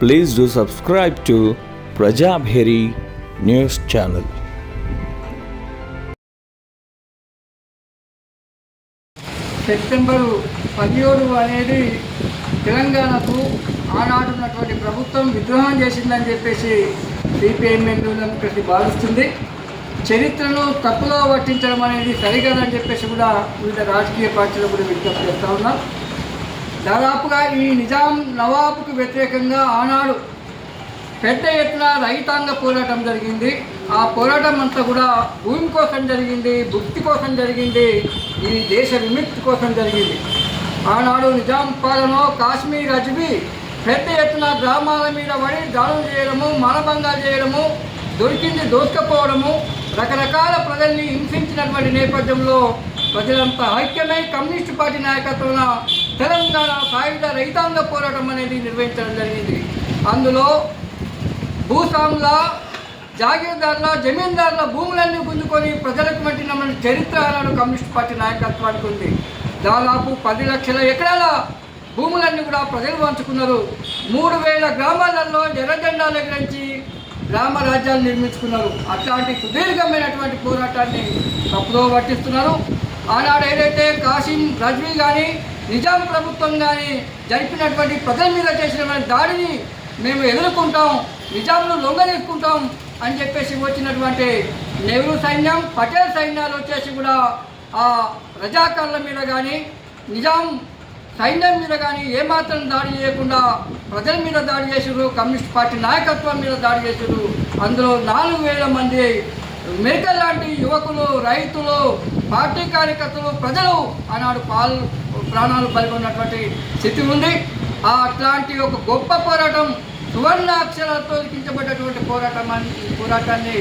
Please do subscribe to Prajabheri news channel. September పదిహేడు అనేది తెలంగాణకు ఆనాడున్నటువంటి ప్రభుత్వం విద్రోహం చేసిందని చెప్పేసి సిపిఐఎంఎల్ ప్రతి భావిస్తుంది. చరిత్రను తప్పుగా పట్టించడం అనేది సరికాదని చెప్పేసి కూడా వివిధ రాజకీయ పార్టీలు కూడా విజ్ఞప్తి చేస్తూ ఉన్నాం దాదాపుగా ఈ నిజాం నవాబుకు వ్యతిరేకంగా ఆనాడు పెద్ద ఎత్తున రైతాంగ పోరాటం జరిగింది. ఆ పోరాటం అంతా కూడా భూమి కోసం జరిగింది భుక్తి కోసం జరిగింది ఈ దేశ విముక్తి కోసం జరిగింది. ఆనాడు నిజాం పాలన కాశ్మీర్ అజ్వి పెద్ద ఎత్తున గ్రామాల మీద పడి దాడులు చేయడము మానభంగాలు చేయడము దొరికింది దోసుకపోవడము రకరకాల ప్రజల్ని హింసించినటువంటి నేపథ్యంలో ప్రజలంతా ఐక్యమై కమ్యూనిస్టు పార్టీ నాయకత్వంలో తెలంగాణ సాయుధ రైతాంగ పోరాటం అనేది నిర్వహించడం జరిగింది. అందులో భూస్వాముల జాగీర్దారుల జమీందారుల భూములన్నీ గుంజుకొని ప్రజలకు మట్టిన చరిత్ర ఆనాడు కమ్యూనిస్ట్ పార్టీ నాయకత్వానికి ఉంది. దాదాపు పది లక్షల ఎకరాల భూములన్నీ కూడా ప్రజలు పంచుకున్నారు మూడు వేల గ్రామాలలో ఎర్రజెండాలు ఎగరించి గ్రామ రాజ్యాలు నిర్మించుకున్నారు. అట్లాంటి సుదీర్ఘమైనటువంటి పోరాటాన్ని తప్పుదో పట్టిస్తున్నారు. ఆనాడు ఏదైతే కాసిం రజ్వీ కానీ నిజాం ప్రభుత్వం కానీ జరిపినటువంటి ప్రజల మీద చేసినటువంటి దాడిని మేము ఎదుర్కొంటాం నిజాంను లొంగదీసుకుంటాం అని చెప్పేసి వచ్చినటువంటి నెహ్రూ సైన్యం పటేల్ సైన్యాలు వచ్చేసి కూడా ఆ రజాకర్ల మీద కానీ నిజాం సైన్యం మీద కానీ ఏమాత్రం దాడి చేయకుండా ప్రజల మీద దాడి చేసారు కమ్యూనిస్ట్ పార్టీ నాయకత్వం మీద దాడి చేసారు అందులో నాలుగు వేల మంది మేకల్ లాంటి యువకులు రైతులు పార్టీ కార్యకర్తలు ప్రజలు ఆనాడు పాల్ ప్రాణాలు బలిగొన్నటువంటి స్థితి ఉంది. ఆ అట్లాంటి ఒక గొప్ప పోరాటం సువర్ణ అక్షరాలతో లిఖించబడ్డటువంటి పోరాటం అని- పోరాటాన్ని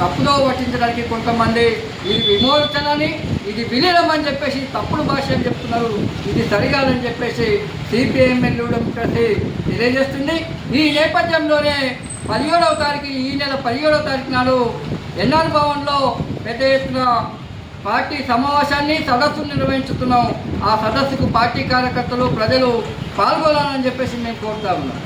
తప్పుదో పట్టించడానికి కొంతమంది ఇది విమోచనని ఇది విలీనం అని చెప్పేసి తప్పుడు భాష అని చెప్తున్నారు. ఇది సరిగాదని చెప్పేసి సిపిఐఎంఎల్ డెమోక్రసీ తెలియజేస్తుంది. ఈ నేపథ్యంలోనే పదిహేడవ తారీఖు ఈ నెల పదిహేడవ తారీఖు నాడు ఎన్ఆర్ భవన్లో పెద్ద ఎత్తున పార్టీ సమావేశాన్ని సదస్సును నిర్వహించుతున్నాం. ఆ సదస్సుకు పార్టీ కార్యకర్తలు ప్రజలు పాల్గొనాలని చెప్పేసి మేము కోరుతా ఉన్నాం